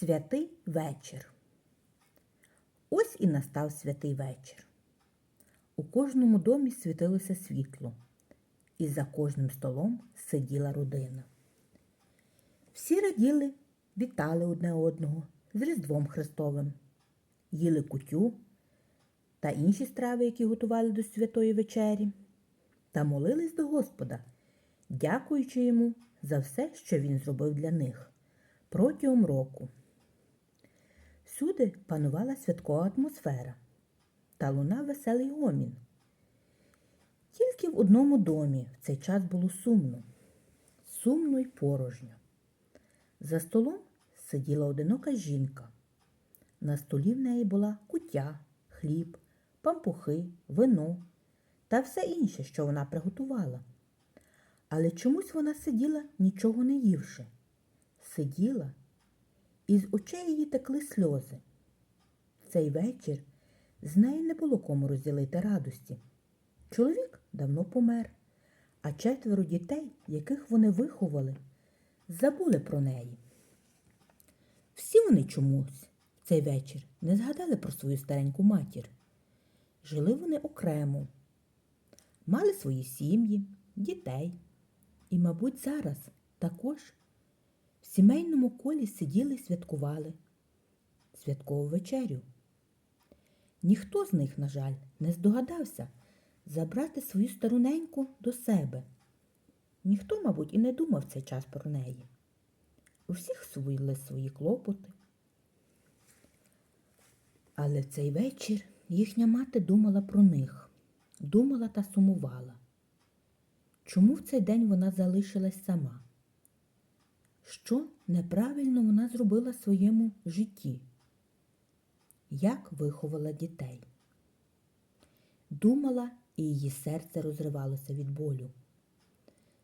Святий вечір. Ось і настав святий вечір. У кожному домі світилося світло, і за кожним столом сиділа родина. Всі раділи, вітали одне одного з Різдвом Христовим, їли кутю та інші страви, які готували до святої вечері, та молились до Господа, дякуючи йому за все, що він зробив для них протягом року. Всюди панувала святкова атмосфера та лунав веселий гомін. Тільки в одному домі в цей час було сумно, сумно й порожньо. За столом сиділа одинока жінка. На столі в неї була кутя, хліб, пампухи, вино та все інше, що вона приготувала. Але чомусь вона сиділа, нічого не ївши. Сиділа, і з очей її текли сльози. Цей вечір з неї не було кому розділити радості. Чоловік давно помер, а четверо дітей, яких вони виховали, забули про неї. Всі вони чомусь в цей вечір не згадали про свою стареньку матір. Жили вони окремо, мали свої сім'ї, дітей. І, мабуть, зараз також сімейному колі сиділи і святкували святкову вечерю. Ніхто з них, на жаль, не здогадався забрати свою старуненьку до себе. Ніхто, мабуть, і не думав цей час про неї. У всіх свої свої клопоти. Але в цей вечір їхня мати думала про них, думала та сумувала. Чому в цей день вона залишилась сама? Що неправильно вона зробила в своєму житті? Як виховала дітей? Думала, і її серце розривалося від болю.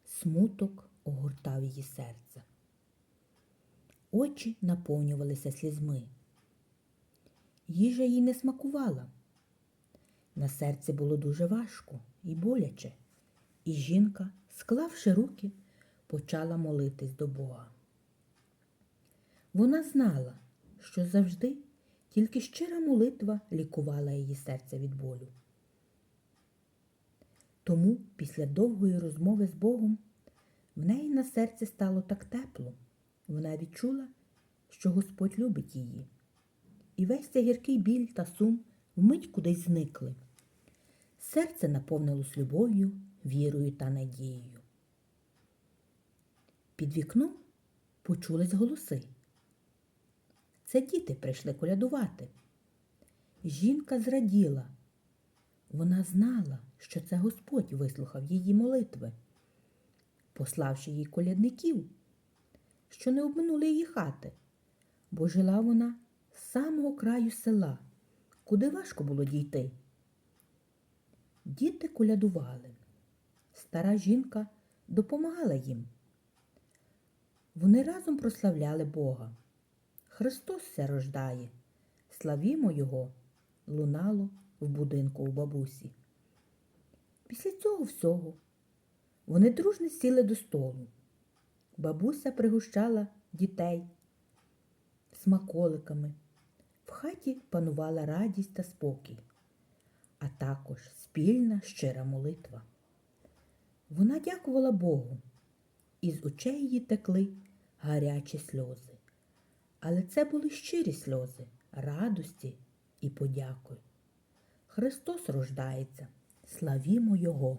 Смуток огортав її серце. Очі наповнювалися слізьми. Їжа їй не смакувала. На серці було дуже важко і боляче, і жінка, склавши руки, почала молитись до Бога. Вона знала, що завжди тільки щира молитва лікувала її серце від болю. Тому після довгої розмови з Богом в неї на серці стало так тепло. Вона відчула, що Господь любить її. І весь цей гіркий біль та сум вмить кудись зникли. Серце наповнилось любов'ю, вірою та надією. Під вікном почулись голоси. Це діти прийшли колядувати. Жінка зраділа. Вона знала, що це Господь вислухав її молитви, пославши їй колядників, що не обминули її хати, бо жила вона з самого краю села, куди важко було дійти. Діти колядували. Стара жінка допомагала їм. Вони разом прославляли Бога. Христос се рождає, славімо Його, лунало в будинку у бабусі. Після цього всього вони дружно сіли до столу. Бабуся пригощала дітей смаколиками. В хаті панувала радість та спокій, а також спільна щира молитва. Вона дякувала Богу, і з очей її текли гарячі сльози. Але це були щирі сльози, радості і подяки. Христос рождається, славімо Його!